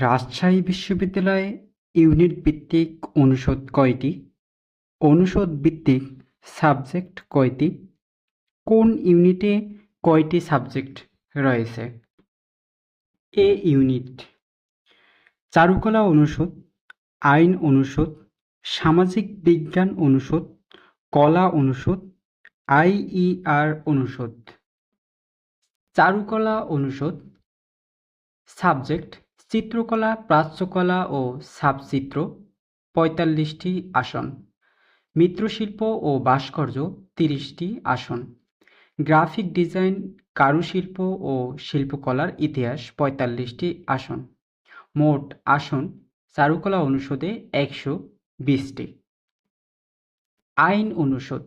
রাজশাহী বিশ্ববিদ্যালয়ে ইউনিট ভিত্তিক অনুষদ কয়টি? অনুষদ ভিত্তিক সাবজেক্ট কয়টি? কোন ইউনিটে কয়টি সাবজেক্ট রয়েছে? এ ইউনিট চারুকলা অনুষদ, আইন অনুষদ, সামাজিক বিজ্ঞান অনুষদ, কলা অনুষদ আইইআর অনুষদ। চারুকলা অনুষদ সাবজেক্ট চিত্রকলা, প্রাচ্যকলা ও সাবচিত্র পঁয়তাল্লিশটি আসন। মিত্রশিল্প ও ভাস্কর্য তিরিশটি আসন। গ্রাফিক ডিজাইন, কারুশিল্প ও শিল্পকলার ইতিহাস পঁয়তাল্লিশটি আসন। মোট আসন চারুকলা অনুষদে একশো বিশটি। আইন অনুষদ।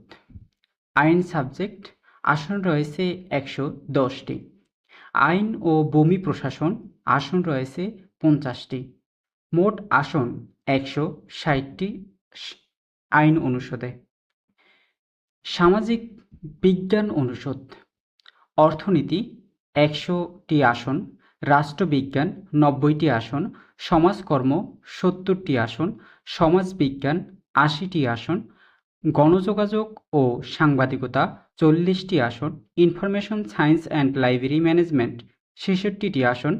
আইন সাবজেক্ট, আসন রয়েছে একশো দশটি। আইন ও ভূমি প্রশাসন আসন রয়েছে পঞ্চাশটি। মোট আসন একশো ষাটটি আইন অনুষদে। সামাজিক বিজ্ঞান অনুষদ। অর্থনীতি একশোটি আসন, রাষ্ট্রবিজ্ঞান নব্বইটি আসন, সমাজকর্ম সত্তরটি আসন, সমাজবিজ্ঞান আশিটি আসন গণযোগাযোগ ও সাংবাদিকতা চল্লিশটি আসন, information science and library management ছেষট্টিটি আসন,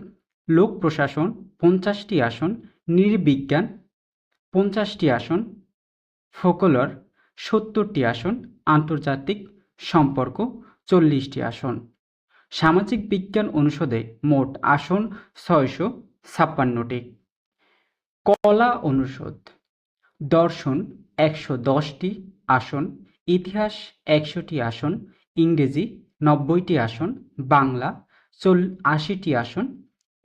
লোক প্রশাসন পঞ্চাশটি আসন, নৃবিজ্ঞান পঞ্চাশটি আসন, ফোকলর সত্তরটি আসন, আন্তর্জাতিক সম্পর্ক চল্লিশটি আসন। সামাজিক বিজ্ঞান অনুষদে মোট আসন ছয়শো ছাপ্পান্নটি। কলা অনুষদ দর্শন একশো দশটি। আসন, ইতিহাস একশোটি আসন, ইংরেজি নব্বইটি আসন, বাংলা চল আশিটি আসন,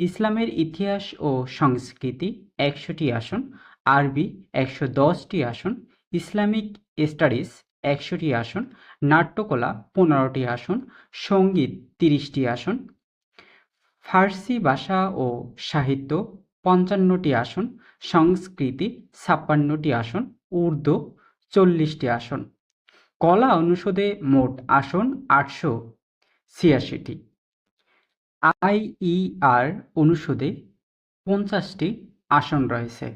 ইসলামের ইতিহাস ও সংস্কৃতি একশোটি আসন, আরবি একশো দশটি আসন, ইসলামিক স্টাডিজ একশোটি আসন, নাট্যকলা পনেরোটি আসন, সংগীত তিরিশটি আসন, ফার্সি ভাষা ও সাহিত্য পঞ্চান্নটি আসন, সংস্কৃতি ছাপ্পান্নটি আসন, উর্দু চল্লিশটি আসন। কলা অনুষদে মোট আসন আটশো ছিয়াশিটি। আইইআর অনুষদে পঞ্চাশটি আসন রয়েছে।